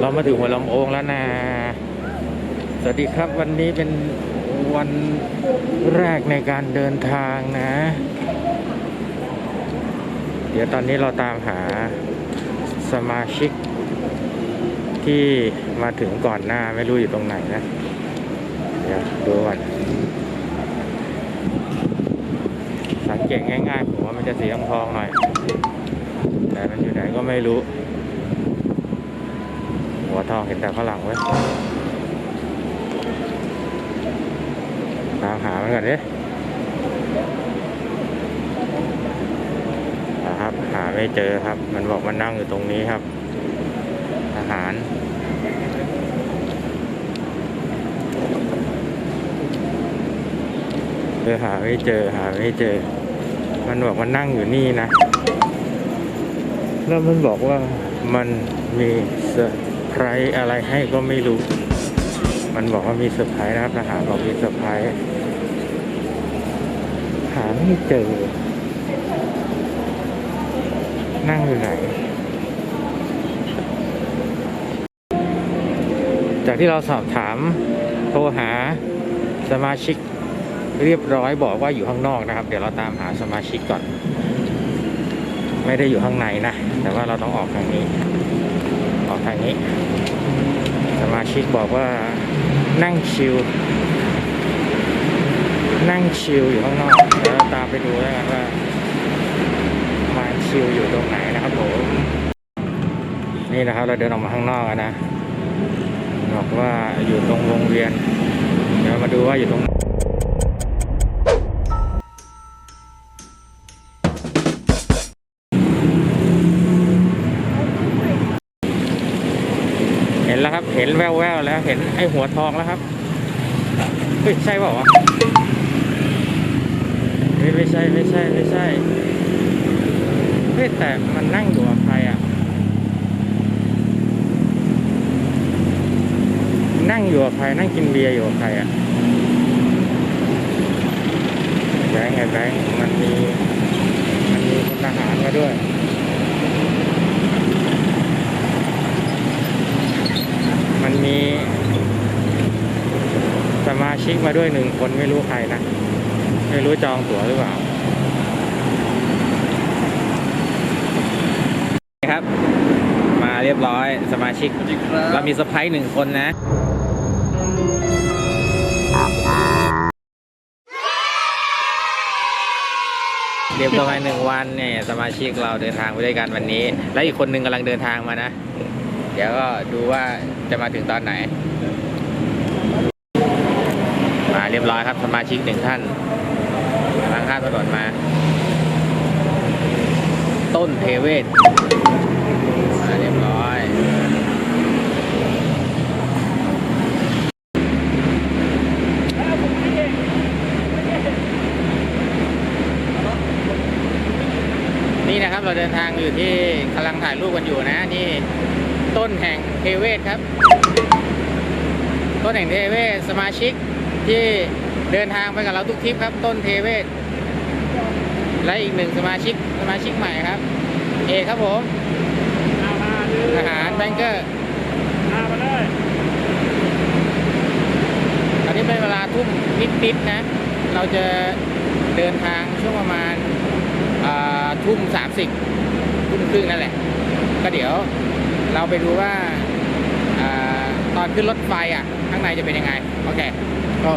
เรามาถึงหัวลำโพงแล้วนะ สวัสดีครับวันนี้เป็นวันแรกในการเดินทางนะ เดี๋ยวตอนนี้เราตามหาสมาชิก ที่มาถึงก่อนหน้าไม่รู้อยู่ตรงไหนนะ เดี๋ยวดูก่อนสังเกตง่ายๆผมว่ามันจะสีทองทองๆหน่อย แต่มันอยู่ไหนก็ไม่รู้ หัวทองเห็นแต่ฝรั่งเว้ยตามหามันก่อนดินะครับ หาไม่เจอครับ มันบอกมันนั่งอยู่ตรงนี้ครับทหารเออหาไม่เจอ หาไม่เจอ มันบอกมันนั่งอยู่นี่นะ แล้วมันบอกว่ามันมีเซอร์ ไพรส์อะไรให้ก็ไม่รู้ มันบอกว่ามีเซอร์ไพรส์นะครับทหารบอกมีเซอร์ไพรส์หาไม่เจอ นั่งอยู่ไหน จากที่เราสอบถามโทรหาสมาชิกเรียบร้อยบอกว่าอยู่ข้างนอกนะครับ เดี๋ยวเราตามหาสมาชิกก่อน ไม่ได้อยู่ข้างในนะ แต่ว่าเราต้องออกทางนี้ อกทางนี้ สมาชิกบอกว่านั่งชิลนั่งชิลอยู่ข้างนอกเดี๋ยวเราตามไปดูแล้วกันว่ามาชิลอยู่ตรงไหนนะครับผมนี่นะครับเราเดินออกมาข้างนอกนะบอกว่าอยู่ตรงวงเวียนเดี๋ยวมาดูว่าอยู่ตรงไหน แล้วครับ เห็นแววๆแล้วเห็นไอ้หัวทองแล้วครับเฮ้ยใช่เปล่าวะเฮ้ยไม่ใช่ไม่ใช่ไม่ใช่เฮ้ยแต่มันนั่งอยู่กับใครอะ นั่งอยู่กับใครนั่งกินเบียร์อยู่กับใครอะแบงค์ไงแบงค์มันมีมันมีทหารมาด้วย มันมีสมา ชิกมาด้วยหนึ่งคนไม่รู้ใครนะ ไม่รู้จองตั๋วหรือเปล่า ครับ มาเรียบร้อยสมาชิก เรามีเซอร์ไพรส์หนึ่งคนนะเรียบร้อยหนึ่งวันเนี่ยสมาชิกเราเดินทางไปด้วยกันวันนี้ และอีกคนหนึ่งกำลังเดินทางมานะ เดี๋ยวก็ดูว่าจะมาถึงตอนไหน มาเรียบร้อยครับสมาชิกหนึ่งท่านกำลังข้ามถนนมา ต้นเทเวศมาเรียบร้อยนี่นะครับเราเดินทางอยู่ที่กำลังถ่ายรูปกันอยู่นะนี่ต้นแห่งเทเวศครับ ต้นแห่งเทเวศสมาชิก ที่เดินทางไปกับเราทุกทริปครับ ต้นเทเวศ และอีกหนึ่งสมาชิกสมาชิกใหม่ครับ เอกครับผมทหารแบงเกอร์ตอนนี้เป็นเวลาทุ่มนิดๆนะ เราจะเดินทางช่วงประมาณอ่าทุ่มสามสิบทุ่มครึ่งนั่นแหละ ก็เดี๋ยวเราไปดูว่าอาตอนขึ้นรถไฟอะ ข้างในจะเป็นยังไง โอเค ก็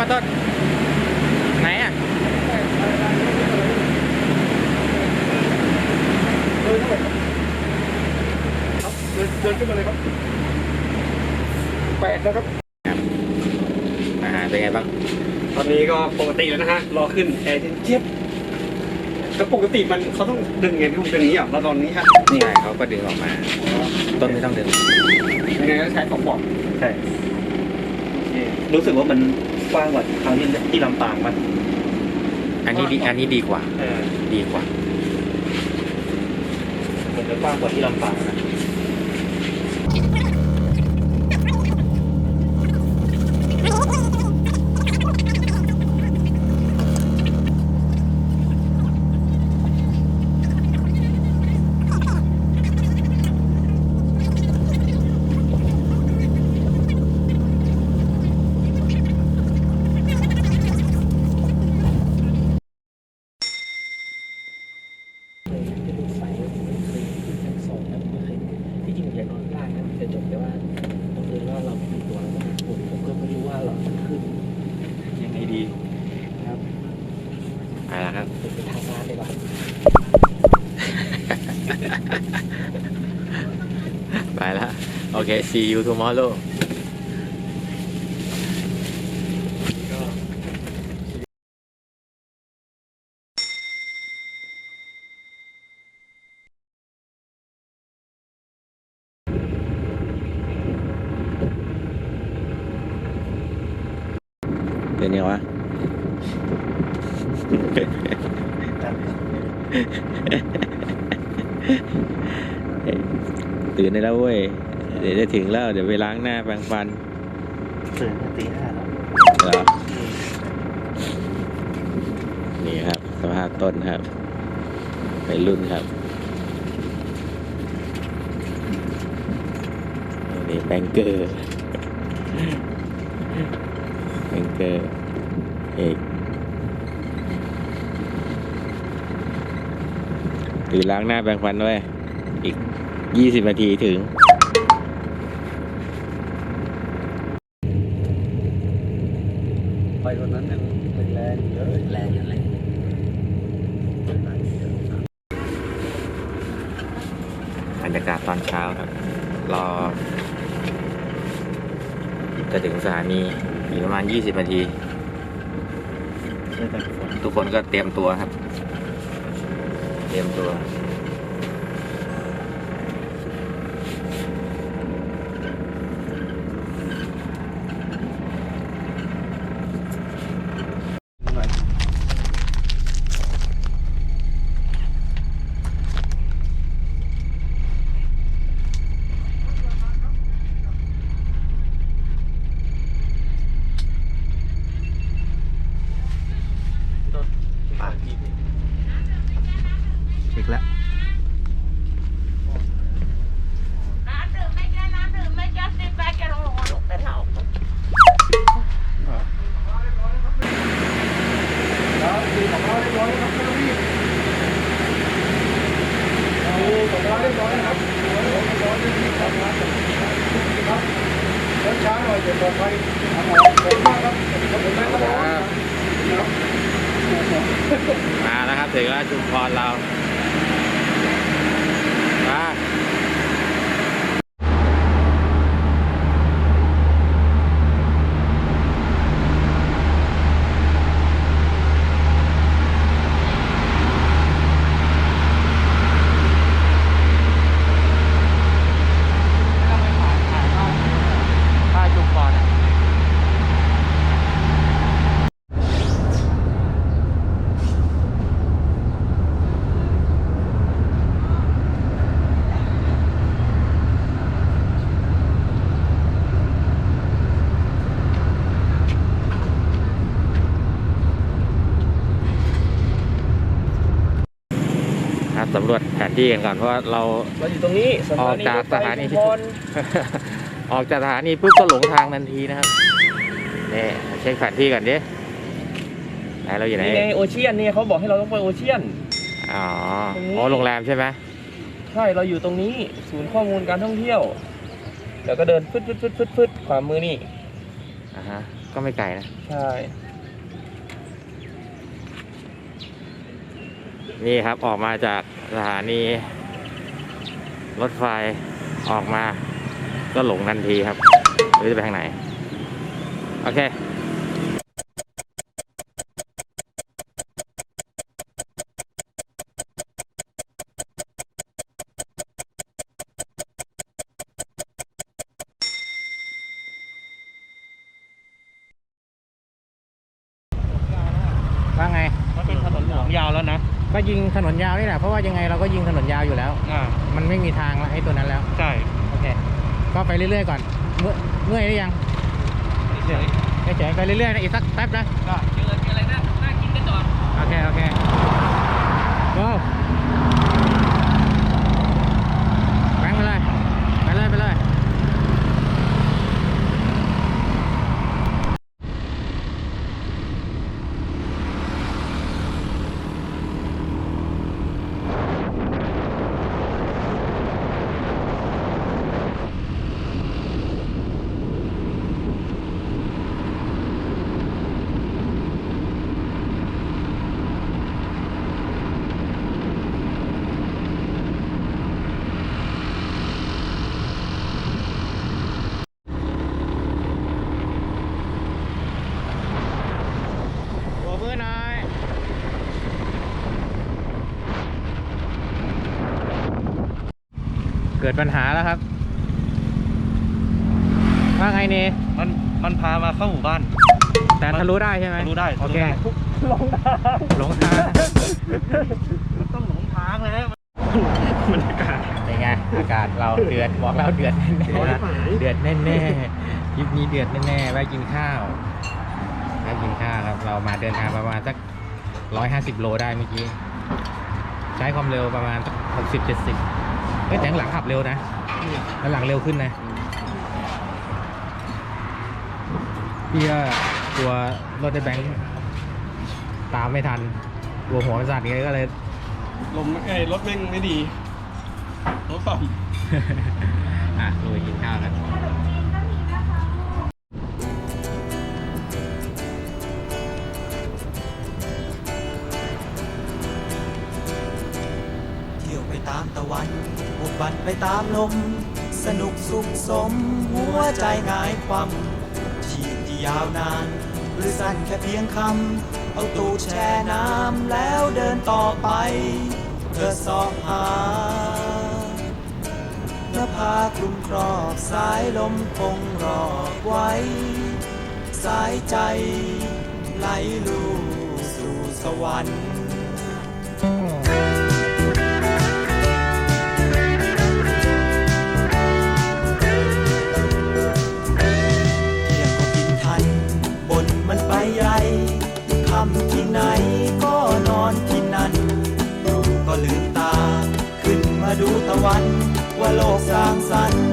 ป้าต้น ไหนอะเดินเดินขึ้นมาเลยครับแปดนะครับอ่าเป็นไงบ้าง ตอนนี้ก็ปกติแล้วนะฮะ รอขึ้นแอร์เจี๊ยบแต่ปกติมันเขาต้องดึงไงพี่ผมเป็นนี้อะแล้วตอนนี้ฮะนี่ไงเขาก็ดึงออกมา ต้นไม่ต้องดึงยังไงก็ใช้ของบอกใช่ รู้สึกว่ามัน กว้างกว่าครั้งที่ที่ลำปางมันอันนี้ดีอันนี้ดีกว่า เออดีกว่ามันจะกว้างกว่าที่ลำปางนะ ที่จริงอยากนอนล่างนะจะจบแต่ว่าบังเอิญว่าเราไม่มีตัวแล้วก็ผมผมก็ไม่รู้ว่าเราจะขึ้นยังไงดีครับ ไปแล้วครับเป็นทางการเลยว่ะไปแล้วโอเค see you tomorrow เป็นยังวะ ตื่นได้แล้วเว้ย เดี๋ยวจะถึงแล้ว เดี๋ยวไปล้างหน้าแปรงฟัน ตื่นตั้งตีห้าแล้วเหรอ นี่ครับ สภาพต้นครับ ไปรุ่นครับ นี่แบงเกอร์ แบงเกอร์ เอกตื่นล้างหน้าแปรงฟันด้วย อีก ยี่สิบนาทีถึง ไฟวันนั้นยังแรงเยอะแรงอย่างไรบรรยากาศตอนเช้าครับ รอ จะถึงสถานีอีกประมาณ 20 นาที ทุกคนก็เตรียมตัวครับ เตรียมตัว เช็คแล้ว น้ำดื่มไม่แก้น้ำดื่มไม่แก้สิบแปดแกลงลงมาลงแต่เท่า แล้วคือของเราเรียบร้อยแล้วครับไม่ต้องรีบเอาของเราเรียบร้อยนะครับของเราเรียบร้อยไม่รีบทำงานกับครับเดินช้าหน่อยเดี๋ยวปลอดภัยครับผมขอบคุณมากครับขอบคุณมากครับครับ มาแล้วครับถึงแล้วชุมพรเราป้ายชุมพรอะ ครับสำรวจแผนที่กันก่อนเพราะว่าเราเราอยู่ตรงนี้ออกจากสถานีชุที่มพรออกจากสถานีปุ๊บก็หลงทางทันทีนะครับนี่เช็คแผนที่ก่อนดิไหนเราอยู่ไหนนี่ไงโอเชียนเนี่ยเขาบอกให้เราต้องไปโอเชียนอ๋อตรงนี้อ๋อโรงแรมใช่ไหมใช่เราอยู่ตรงนี้ศูนย์ข้อมูลการท่องเที่ยวแล้วก็เดินฟึดฟึดฟึดฟึดฟึดขวามือนี่อ่าฮะก็ไม่ไกลนะใช่ นี่ครับออกมาจากสถานี รถไฟออกมาก็หลงทันทีครับไม่รู้จะไปทางไหน โอเค นนยาวนี่แหละเพราะว่ายังไงเราก็ยิงถนนยาวอยู่แล้ว อ่ามันไม่มีทางละไอ้ตัวนั้นแล้ว ใช่โอเค ก็ไปเรื่อยๆก่อน เมื่อยเมื่อยหรือยังเฉยเฉยๆไปเรื่อยๆนะอีกสักแป๊บนะก็เจอมีอะไรน่าน่ากินก็จอด โอเค โอเค go แบงค์ไปเลย ไปเลย ไปเลย กิดปัญหาแล้วครับ ว่าไงนี่มันมันพามาเข้าหมู่บ้าน แต่ทะลุได้ใช่ไหมทะลุได้โอเคทะลุได้หลงทางต้องหลงทางเลยนะบรรยากาศเป็นไงอากาศเราเดือดบอกแล้วเดือดแน่ๆนะเดือดแน่ๆคลิปนี้เดือดแน่ๆไว้กินข้าวไว้กินข้าวครับ เรามาเดินทางประมาณสักร้อยห้าสิบโลได้เมื่อกี้ ใช้ความเร็วประมาณสักหกสิบเจ็ดสิบ เฮ้ยแต่ข้างหลังขับเร็วนะข้างหลังเร็วขึ้นนะพี่ก็กลัวรถได้แบงค์ตามไม่ทันกลัวหัวสั่นก็เลย ลมเอ้ยรถแม่งไม่ดีรถฝั่งอะลุยกินข้าวกัน บุกบันไปตามลม สนุกสุขสม หัวใจงายความชีพที่ยาวนาน หรือสั้นแค่เพียงคำ เอาตูดแช่น้ำแล้วเดินต่อไปเพื่อสอบหาเนื้อผ้าคลุมครอบสายลมคงรอบไว้ สายใจไหลลู่สู่สวรรค์ ว่าโลกสร้างสรรค์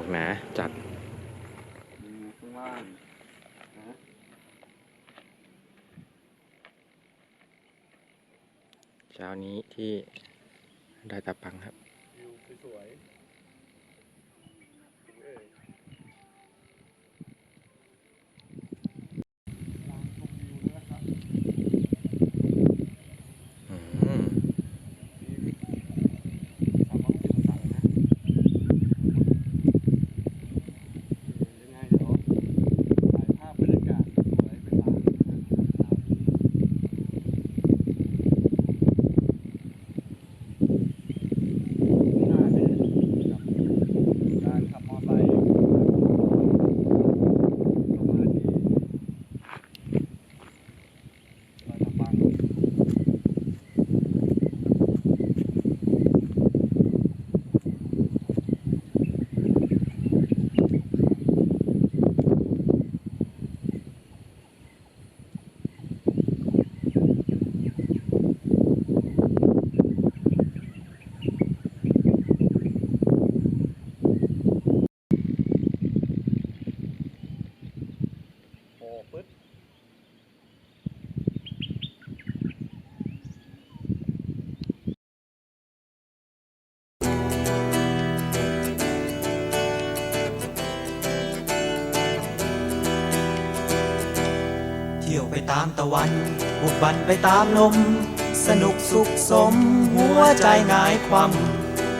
อกหนาจัดข้างล่างเช้านี้ที่ได้ตาปังครับวิวสวยๆ อืม สามร้อยหกสิบองศาเลยนะยังไงเดี๋ยวถ่ายภาพบรรยากาศสวยไปฝากหน้าเนี่ยกับการขับมอเตอร์ไซค์เข้ามาที่ลอยกระบัง โอ้ปึ๊ด เที่ยวไป ตามตะวัน บุกบันไปตามลม สนุกสุขสม หัวใจงายความ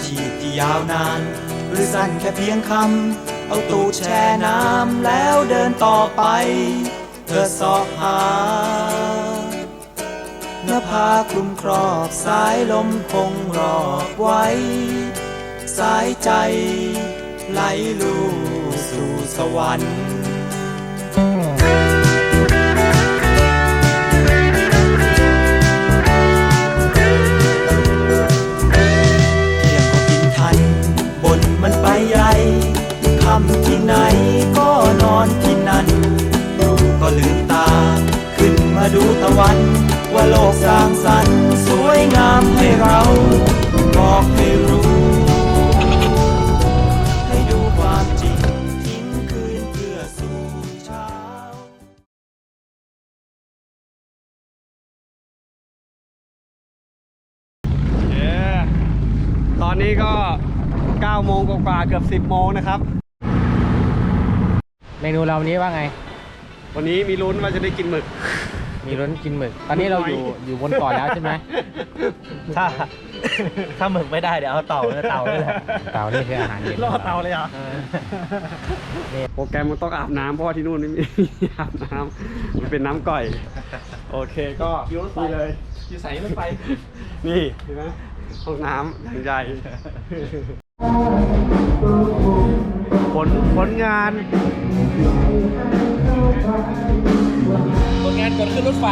ชีพที่ยาวนาน หรือสั้นแค่เพียงคำ เอาตูดแช่น้ำแล้วเดินต่อไปเพื่อสอบหาเนื้อผ้าคลุมครอบสายลมคงรอบไว้ สายใจไหลลู่สู่สวรรค์ คำที่ไหนก็นอนที่นั่นรู้ก็ลืมตา ขึ้นมาดูตะวัน ว่าโลกสร้างสรรค์สวยงามให้เราบอกให้รู้ ให้ดูความจริงทิ้งคืนเพื่อสู่เช้าตอนนี้ก็9โมงกว่าๆเกือบ 10 โมงนะครับ เมนูเราวันนี้ว่าไง วันนี้มีลุ้นว่าจะได้กินหมึก มีร้นกินหมึก ตอนนี้เราอยู่หมึกน้อยอยู่บนเกาะแล้วใช่ไหมถ้า ถ้าหมึกไม่ได้เดี๋ยวเอาเต่าเนื้อเต่านี่แหละเต่านี่คืออาหารเย็นรอเตาเลยเหรอะเออนี่โปรแกรมมันต้องอาบน้ำเพราะว่าที่นู่นไม่มีอาบน้ำมันเป็นน้ำก่อย โอเคก็นี่เลย อยู่ใส่รถไฟนี่เห็นไหมห้องน้ำอย่างใหญ่ผลผลงาน ผลงานกดขึ้นรถไฟ